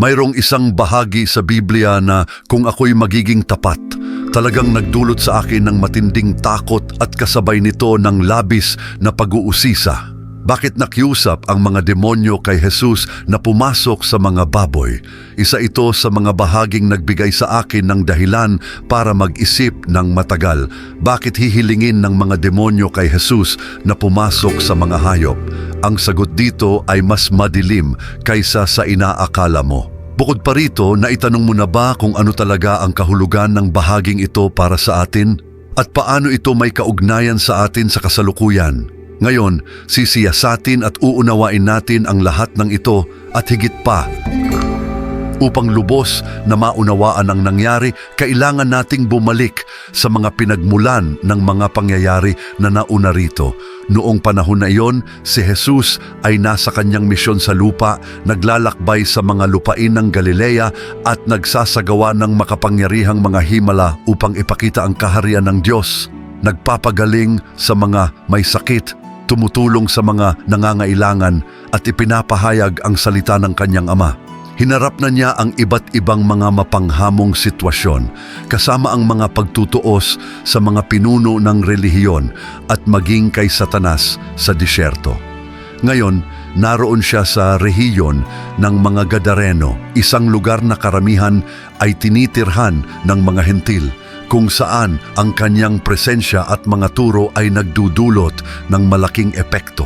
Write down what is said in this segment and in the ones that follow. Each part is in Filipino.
Mayroong isang bahagi sa Biblia na kung ako'y magiging tapat, talagang nagdulot sa akin ng matinding takot at kasabay nito ng labis na pag-uusisa. Bakit nakiusap ang mga demonyo kay Jesus na pumasok sa mga baboy? Isa ito sa mga bahaging nagbigay sa akin ng dahilan para mag-isip ng matagal. Bakit hihilingin ng mga demonyo kay Jesus na pumasok sa mga hayop? Ang sagot dito ay mas madilim kaysa sa inaakala mo. Bukod pa rito, naitanong mo na ba kung ano talaga ang kahulugan ng bahaging ito para sa atin? At paano ito may kaugnayan sa atin sa kasalukuyan? Ngayon, sisiyasatin at uunawain natin ang lahat ng ito at higit pa. Upang lubos na maunawaan ang nangyari, kailangan nating bumalik sa mga pinagmulan ng mga pangyayari na nauna rito. Noong panahon na iyon, si Jesus ay nasa kanyang misyon sa lupa, naglalakbay sa mga lupain ng Galilea at nagsasagawa ng makapangyarihang mga himala upang ipakita ang kaharian ng Diyos. Nagpapagaling sa mga may sakit, tumutulong sa mga nangangailangan at ipinapahayag ang salita ng kanyang ama. Hinarap na niya ang iba't ibang mga mapanghamong sitwasyon, kasama ang mga pagtutuos sa mga pinuno ng relihiyon at maging kay Satanas sa disyerto. Ngayon, naroon siya sa rehiyon ng mga Gadareno, isang lugar na karamihan ay tinitirhan ng mga hentil, kung saan ang kanyang presensya at mga turo ay nagdudulot ng malaking epekto.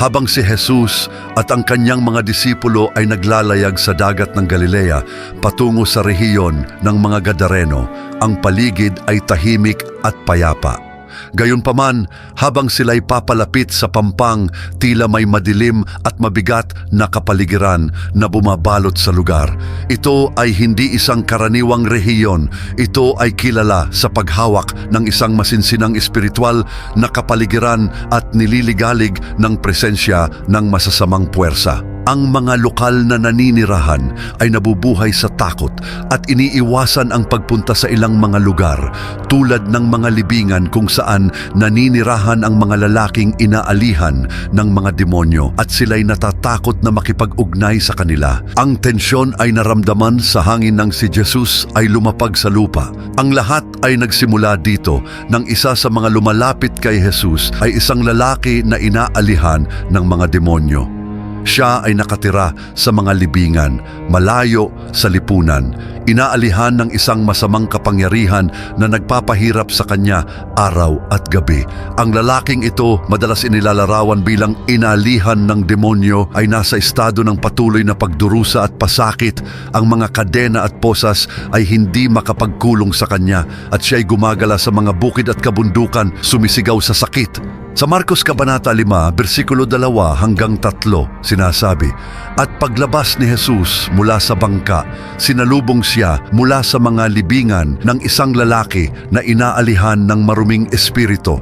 Habang si Jesus at ang kanyang mga disipulo ay naglalayag sa dagat ng Galilea patungo sa rehiyon ng mga Gadareno, ang paligid ay tahimik at payapa. Gayunpaman, habang sila'y papalapit sa pampang, tila may madilim at mabigat na kapaligiran na bumabalot sa lugar. Ito ay hindi isang karaniwang rehiyon. Ito ay kilala sa paghawak ng isang masinsinang espiritual na kapaligiran at nililigalig ng presensya ng masasamang puwersa. Ang mga lokal na naninirahan ay nabubuhay sa takot at iniiwasan ang pagpunta sa ilang mga lugar tulad ng mga libingan kung saan naninirahan ang mga lalaking inaalihan ng mga demonyo at sila'y natatakot na makipag-ugnay sa kanila. Ang tensyon ay naramdaman sa hangin ng si Jesus ay lumapag sa lupa. Ang lahat ay nagsimula dito nang isa sa mga lumalapit kay Jesus ay isang lalaki na inaalihan ng mga demonyo. Siya ay nakatira sa mga libingan, malayo sa lipunan, inaalihan ng isang masamang kapangyarihan na nagpapahirap sa kanya araw at gabi. Ang lalaking ito, madalas inilalarawan bilang inalihan ng demonyo, ay nasa estado ng patuloy na pagdurusa at pasakit. Ang mga kadena at posas ay hindi makapagkulong sa kanya at siya ay gumagala sa mga bukid at kabundukan, sumisigaw sa sakit. Sa Marcos Kabanata 5, versikulo 2 hanggang 3, sinasabi, At paglabas ni Jesus mula sa bangka, sinalubong siya mula sa mga libingan ng isang lalaki na inaalihan ng maruming espiritu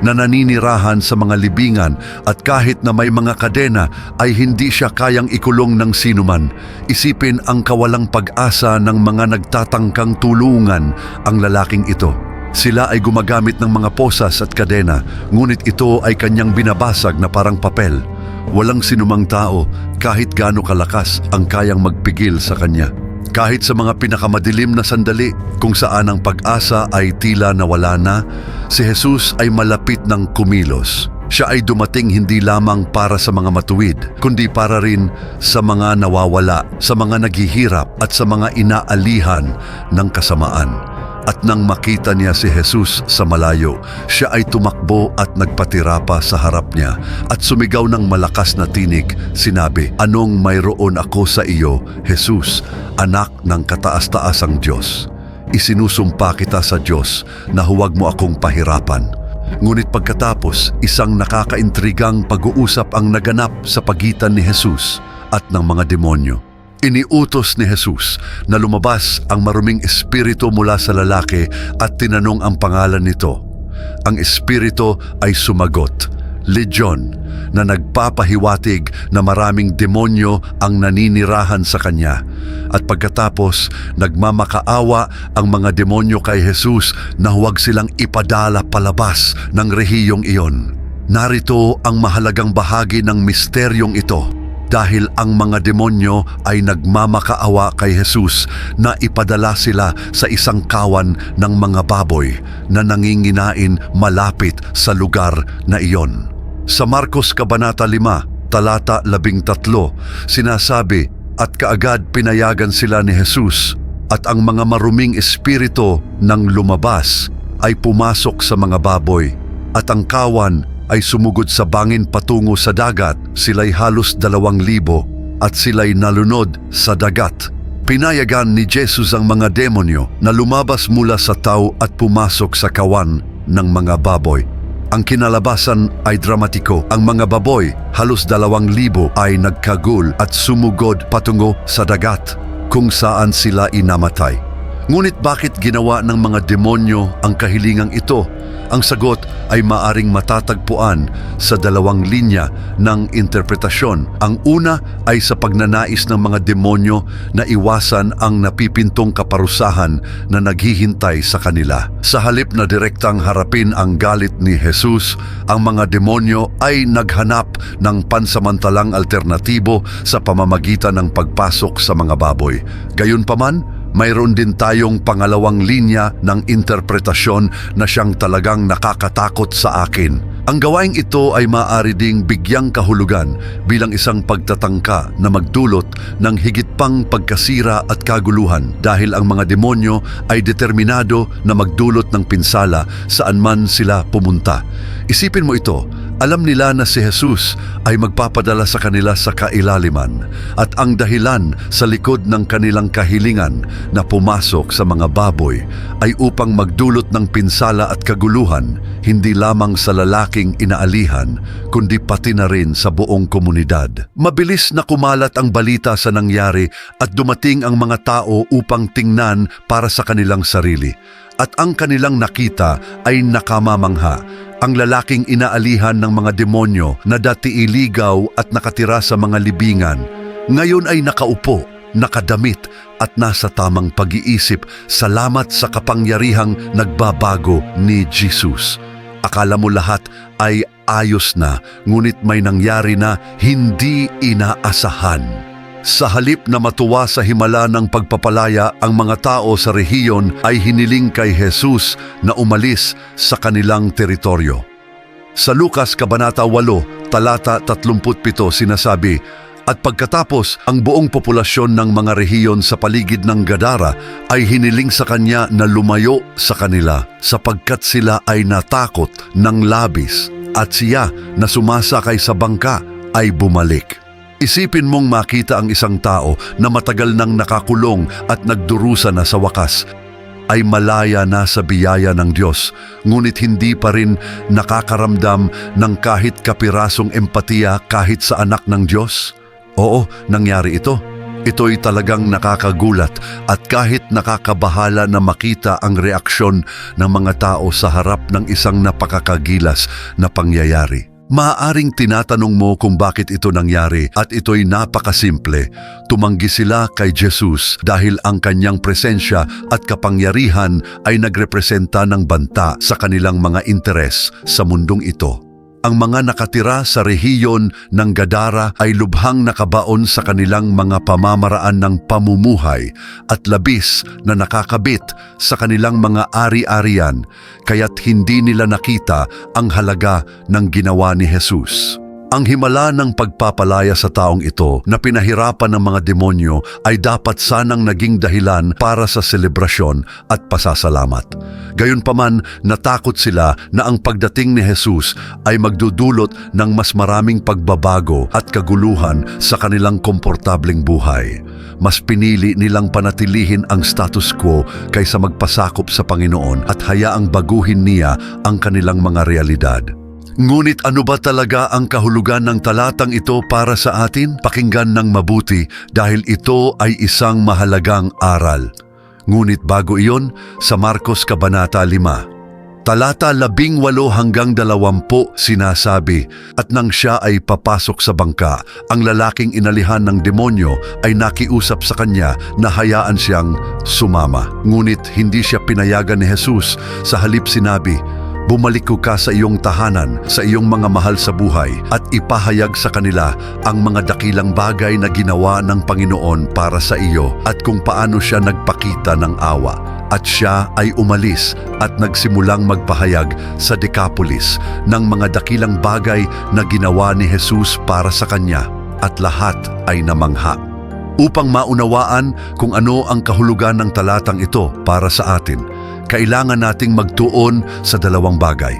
na naninirahan sa mga libingan at kahit na may mga kadena ay hindi siya kayang ikulong ng sinuman. Isipin ang kawalang pag-asa ng mga nagtatangkang tulungan ang lalaking ito. Sila ay gumagamit ng mga posas at kadena, ngunit ito ay kanyang binabasag na parang papel. Walang sinumang tao, kahit gaano kalakas, ang kayang magpigil sa kanya. Kahit sa mga pinakamadilim na sandali kung saan ang pag-asa ay tila nawala na, si Jesus ay malapit ng kumilos. Siya ay dumating hindi lamang para sa mga matuwid, kundi para rin sa mga nawawala, sa mga naghihirap at sa mga inaalihan ng kasamaan. At nang makita niya si Jesus sa malayo, siya ay tumakbo at nagpatira pa sa harap niya at sumigaw ng malakas na tinig, sinabi, Anong mayroon ako sa iyo, Jesus, anak ng kataas-taasang Diyos? Isinusumpa kita sa Diyos na huwag mo akong pahirapan. Ngunit pagkatapos, isang nakakaintrigang pag-uusap ang naganap sa pagitan ni Jesus at ng mga demonyo. Iniutos ni Jesus na lumabas ang maruming espiritu mula sa lalaki at tinanong ang pangalan nito. Ang espiritu ay sumagot, Legion, na nagpapahiwatig na maraming demonyo ang naninirahan sa kanya. At pagkatapos, nagmamakaawa ang mga demonyo kay Jesus na huwag silang ipadala palabas ng rehiyong iyon. Narito ang mahalagang bahagi ng misteryong ito. Dahil ang mga demonyo ay nagmamakaawa kay Jesus na ipadala sila sa isang kawan ng mga baboy na nanginginain malapit sa lugar na iyon. Sa Marcos Kabanata 5, talata 13, sinasabi, At kaagad pinayagan sila ni Jesus, at ang mga maruming espiritu nang lumabas ay pumasok sa mga baboy, at ang kawan ay sumugod sa bangin patungo sa dagat, sila'y halos dalawang libo, at sila'y nalunod sa dagat. Pinayagan ni Jesus ang mga demonyo na lumabas mula sa tao at pumasok sa kawan ng mga baboy. Ang kinalabasan ay dramatiko. Ang mga baboy, halos dalawang libo, ay nagkagul at sumugod patungo sa dagat kung saan sila inamatay. Ngunit bakit ginawa ng mga demonyo ang kahilingang ito? Ang sagot ay maaring matatagpuan sa dalawang linya ng interpretasyon. Ang una ay sa pagnanais ng mga demonyo na iwasan ang napipintong kaparusahan na naghihintay sa kanila. Sa halip na direktang harapin ang galit ni Jesus, ang mga demonyo ay naghanap ng pansamantalang alternatibo sa pamamagitan ng pagpasok sa mga baboy. Gayunpaman, mayroon din tayong pangalawang linya ng interpretasyon na siyang talagang nakakatakot sa akin. Ang gawaing ito ay maaari ding bigyang kahulugan bilang isang pagtatangka na magdulot ng higit pang pagkasira at kaguluhan dahil ang mga demonyo ay determinado na magdulot ng pinsala saan man sila pumunta. Isipin mo ito, alam nila na si Jesus ay magpapadala sa kanila sa kailaliman at ang dahilan sa likod ng kanilang kahilingan na pumasok sa mga baboy ay upang magdulot ng pinsala at kaguluhan hindi lamang sa lalaking inaalihan kundi pati na rin sa buong komunidad. Mabilis na kumalat ang balita sa nangyari at dumating ang mga tao upang tingnan para sa kanilang sarili at ang kanilang nakita ay nakamamangha ang lalaking inaalihan ng mga demonyo na dati iligaw at nakatira sa mga libingan, ngayon ay nakaupo, nakadamit at nasa tamang pag-iisip salamat sa kapangyarihang nagbabago ni Jesus. Akala mo lahat ay ayos na, ngunit may nangyari na hindi inaasahan. Sa halip na matuwa sa himala ng pagpapalaya ang mga tao sa rehiyon ay hiniling kay Jesus na umalis sa kanilang teritoryo. Sa Lukas Kabanata 8, talata 37 sinasabi, At pagkatapos, ang buong populasyon ng mga rehiyon sa paligid ng Gadara ay hiniling sa kanya na lumayo sa kanila sapagkat sila ay natakot ng labis at siya na sumasakay sa bangka ay bumalik. Isipin mong makita ang isang tao na matagal nang nakakulong at nagdurusa na sa wakas ay malaya na sa biyaya ng Diyos, ngunit hindi pa rin nakakaramdam ng kahit kapirasong empatiya kahit sa anak ng Diyos? Oo, nangyari ito. Ito'y talagang nakakagulat at kahit nakakabahala na makita ang reaksyon ng mga tao sa harap ng isang napakakagilas na pangyayari. Maaaring tinatanong mo kung bakit ito nangyari at ito'y napakasimple. Tumanggi sila kay Jesus dahil ang kanyang presensya at kapangyarihan ay nagrepresenta ng banta sa kanilang mga interes sa mundong ito. Ang mga nakatira sa rehiyon ng Gadara ay lubhang nakabaon sa kanilang mga pamamaraan ng pamumuhay at labis na nakakabit sa kanilang mga ari-arian kaya't hindi nila nakita ang halaga ng ginawa ni Jesus. Ang himala ng pagpapalaya sa taong ito na pinahirapan ng mga demonyo ay dapat sanang naging dahilan para sa selebrasyon at pasasalamat. Gayunpaman, natakot sila na ang pagdating ni Jesus ay magdudulot ng mas maraming pagbabago at kaguluhan sa kanilang komportableng buhay. Mas pinili nilang panatilihin ang status quo kaysa magpasakop sa Panginoon at hayaang baguhin niya ang kanilang mga realidad. Ngunit ano ba talaga ang kahulugan ng talatang ito para sa atin? Pakinggan ng mabuti dahil ito ay isang mahalagang aral. Ngunit bago iyon, sa Marcos Kabanata 5, Talata labing walo hanggang dalawampu sinasabi, At nang siya ay papasok sa bangka, ang lalaking inalihan ng demonyo ay nakiusap sa kanya na hayaan siyang sumama. Ngunit hindi siya pinayagan ni Jesus, sa halip sinabi, Bumalik ko ka sa iyong tahanan, sa iyong mga mahal sa buhay at ipahayag sa kanila ang mga dakilang bagay na ginawa ng Panginoon para sa iyo at kung paano siya nagpakita ng awa. At siya ay umalis at nagsimulang magpahayag sa Decapolis ng mga dakilang bagay na ginawa ni Jesus para sa kanya at lahat ay namangha upang maunawaan kung ano ang kahulugan ng talatang ito para sa atin, kailangan nating magtuon sa dalawang bagay.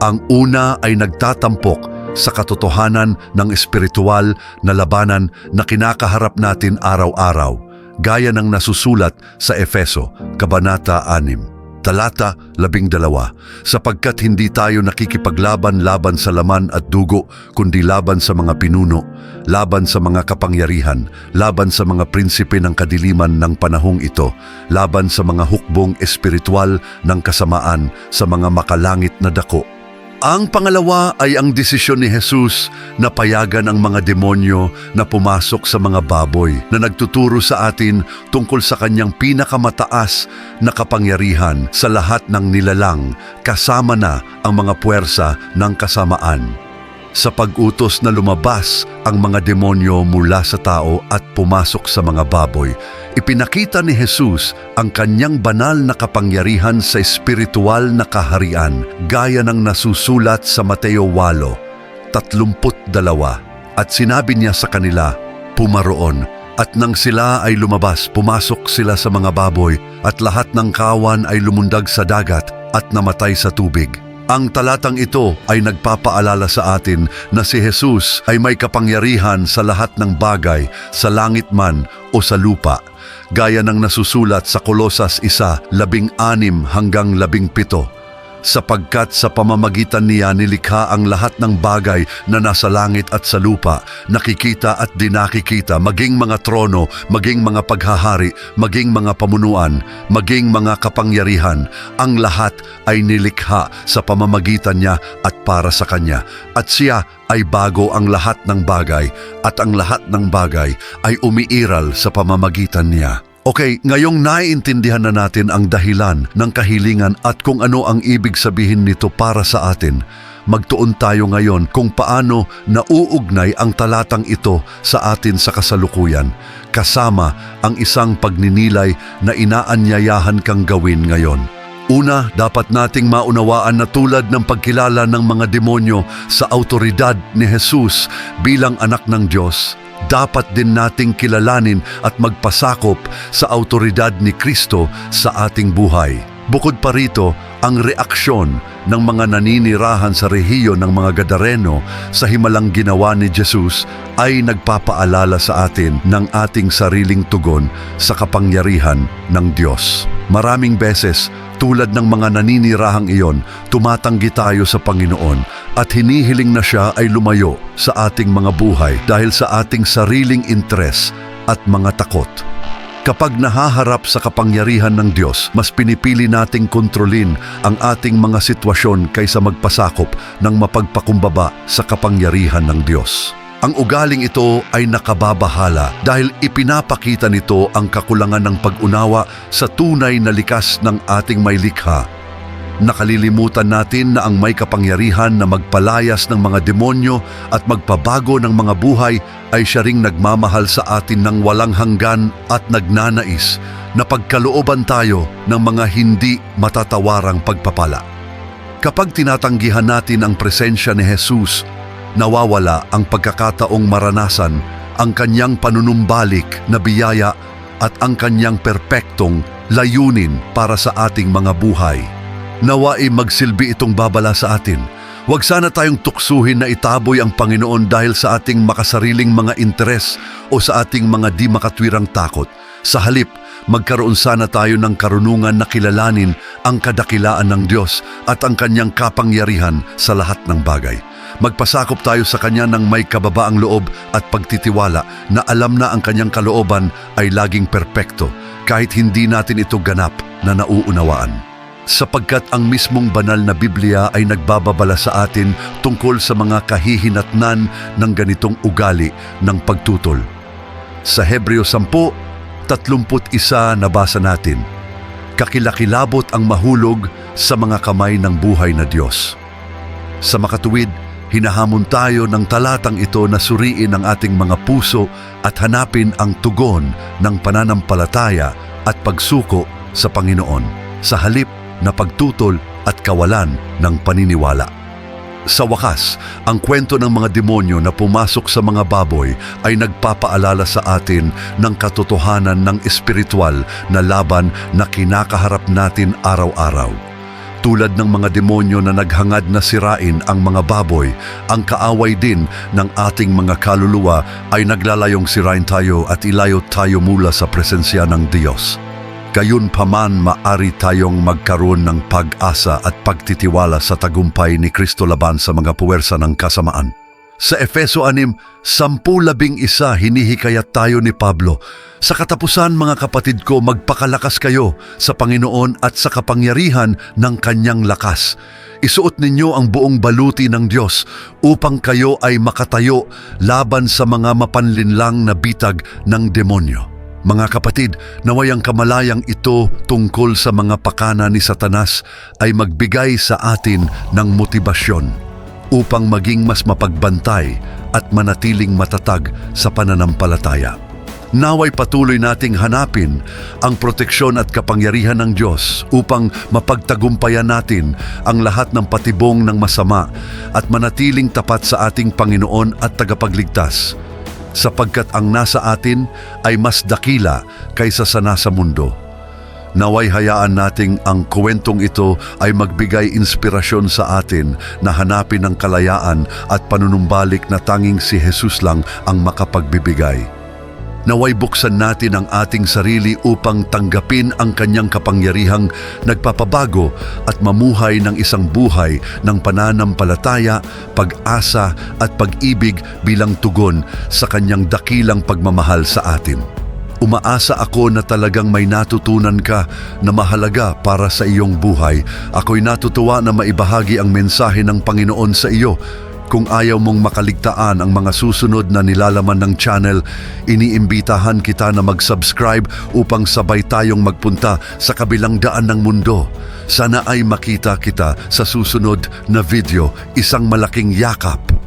Ang una ay nagtatampok sa katotohanan ng espiritual na labanan na kinakaharap natin araw-araw, gaya ng nasusulat sa Efeso, Kabanata 6. Talata 12 sapagkat hindi tayo nakikipaglaban laban sa laman at dugo kundi laban sa mga pinuno, laban sa mga kapangyarihan, laban sa mga prinsipe ng kadiliman ng panahong ito, laban sa mga hukbong espiritual ng kasamaan sa mga makalangit na dako. Ang pangalawa ay ang desisyon ni Jesus na payagan ang mga demonyo na pumasok sa mga baboy na nagtuturo sa atin tungkol sa kanyang pinakamataas na kapangyarihan sa lahat ng nilalang kasama na ang mga puwersa ng kasamaan. Sa pag-utos na lumabas ang mga demonyo mula sa tao at pumasok sa mga baboy, ipinakita ni Jesus ang kanyang banal na kapangyarihan sa espiritual na kaharian gaya ng nasusulat sa Mateo 8, 32 at sinabi niya sa kanila, Pumaroon, at nang sila ay lumabas, pumasok sila sa mga baboy at lahat ng kawan ay lumundag sa dagat at namatay sa tubig. Ang talatang ito ay nagpapaalala sa atin na si Jesus ay may kapangyarihan sa lahat ng bagay sa langit man o sa lupa, gaya ng nasusulat sa Kolosas 1, labing anim hanggang labing pito sapagkat sa pamamagitan niya nilikha ang lahat ng bagay na nasa langit at sa lupa, nakikita at di nakikita, maging mga trono, maging mga paghahari, maging mga pamunuan, maging mga kapangyarihan, ang lahat ay nilikha sa pamamagitan niya at para sa kanya. At siya ay bago ang lahat ng bagay at ang lahat ng bagay ay umiiral sa pamamagitan niya. Okay, ngayong naiintindihan na natin ang dahilan ng kahilingan at kung ano ang ibig sabihin nito para sa atin, magtuon tayo ngayon kung paano nauugnay ang talatang ito sa atin sa kasalukuyan, kasama ang isang pagninilay na inaanyayahan kang gawin ngayon. Una, dapat nating maunawaan na tulad ng pagkilala ng mga demonyo sa autoridad ni Jesus bilang anak ng Diyos, dapat din nating kilalanin at magpasakop sa autoridad ni Kristo sa ating buhay. Bukod pa rito, ang reaksyon ng mga naninirahan sa rehiyon ng mga Gadareno sa himalang ginawa ni Jesus ay nagpapaalala sa atin ng ating sariling tugon sa kapangyarihan ng Diyos. Maraming beses, tulad ng mga naninirahang iyon, tumatanggi tayo sa Panginoon at hinihiling na siya ay lumayo sa ating mga buhay dahil sa ating sariling interes at mga takot. Kapag nahaharap sa kapangyarihan ng Diyos, mas pinipili nating kontrolin ang ating mga sitwasyon kaysa magpasakop ng mapagpakumbaba sa kapangyarihan ng Diyos. Ang ugaling ito ay nakababahala dahil ipinapakita nito ang kakulangan ng pag-unawa sa tunay na likas ng ating may likha Nakalilimutan natin na ang may kapangyarihan na magpalayas ng mga demonyo at magpabago ng mga buhay ay siya ring nagmamahal sa atin ng walang hanggan at nagnanais na pagkalooban tayo ng mga hindi matatawarang pagpapala. Kapag tinatanggihan natin ang presensya ni Jesus, nawawala ang pagkakataong maranasan ang kanyang panunumbalik na biyaya at ang kanyang perpektong layunin para sa ating mga buhay. Nawa ay magsilbi itong babala sa atin. Huwag sana tayong tuksuhin na itaboy ang Panginoon dahil sa ating makasariling mga interes o sa ating mga di makatwirang takot. Sa halip, magkaroon sana tayo ng karunungan na kilalanin ang kadakilaan ng Diyos at ang kanyang kapangyarihan sa lahat ng bagay. Magpasakop tayo sa Kanya ng may kababaang loob at pagtitiwala na alam na ang Kanyang kalooban ay laging perpekto kahit hindi natin ito ganap na nauunawaan sapagkat ang mismong banal na Biblia ay nagbababala sa atin tungkol sa mga kahihinatnan ng ganitong ugali ng pagtutol. Sa Hebreo 10, 31 nabasa natin, Kakilakilabot ang mahulog sa mga kamay ng buhay na Diyos. Sa makatuwid, hinahamon tayo ng talatang ito na suriin ang ating mga puso at hanapin ang tugon ng pananampalataya at pagsuko sa Panginoon sa halip na pagtutol at kawalan ng paniniwala. Sa wakas, ang kwento ng mga demonyo na pumasok sa mga baboy ay nagpapaalala sa atin ng katotohanan ng espiritual na laban na kinakaharap natin araw-araw. Tulad ng mga demonyo na naghangad na sirain ang mga baboy, ang kaaway din ng ating mga kaluluwa ay naglalayong sirain tayo at ilayo tayo mula sa presensya ng Diyos. Gayun paman maari tayong magkaroon ng pag-asa at pagtitiwala sa tagumpay ni Kristo laban sa mga puwersa ng kasamaan. Sa Efeso 6, sampu labing isa hinihikayat tayo ni Pablo. Sa katapusan mga kapatid ko, magpakalakas kayo sa Panginoon at sa kapangyarihan ng kanyang lakas. Isuot ninyo ang buong baluti ng Diyos upang kayo ay makatayo laban sa mga mapanlinlang na bitag ng demonyo. Mga kapatid, naway ang kamalayang ito tungkol sa mga pakana ni Satanas ay magbigay sa atin ng motibasyon upang maging mas mapagbantay at manatiling matatag sa pananampalataya. Naway patuloy nating hanapin ang proteksyon at kapangyarihan ng Diyos upang mapagtagumpayan natin ang lahat ng patibong ng masama at manatiling tapat sa ating Panginoon at tagapagligtas sapagkat ang nasa atin ay mas dakila kaysa sa nasa mundo. Naway hayaan nating ang kwentong ito ay magbigay inspirasyon sa atin na hanapin ang kalayaan at panunumbalik na tanging si Jesus lang ang makapagbibigay. Naway buksan natin ang ating sarili upang tanggapin ang kanyang kapangyarihang nagpapabago at mamuhay ng isang buhay ng pananampalataya, pag-asa at pag-ibig bilang tugon sa kanyang dakilang pagmamahal sa atin. Umaasa ako na talagang may natutunan ka na mahalaga para sa iyong buhay. Ako'y natutuwa na maibahagi ang mensahe ng Panginoon sa iyo. Kung ayaw mong makaligtaan ang mga susunod na nilalaman ng channel, iniimbitahan kita na mag-subscribe upang sabay tayong magpunta sa kabilang daan ng mundo. Sana ay makita kita sa susunod na video. Isang malaking yakap.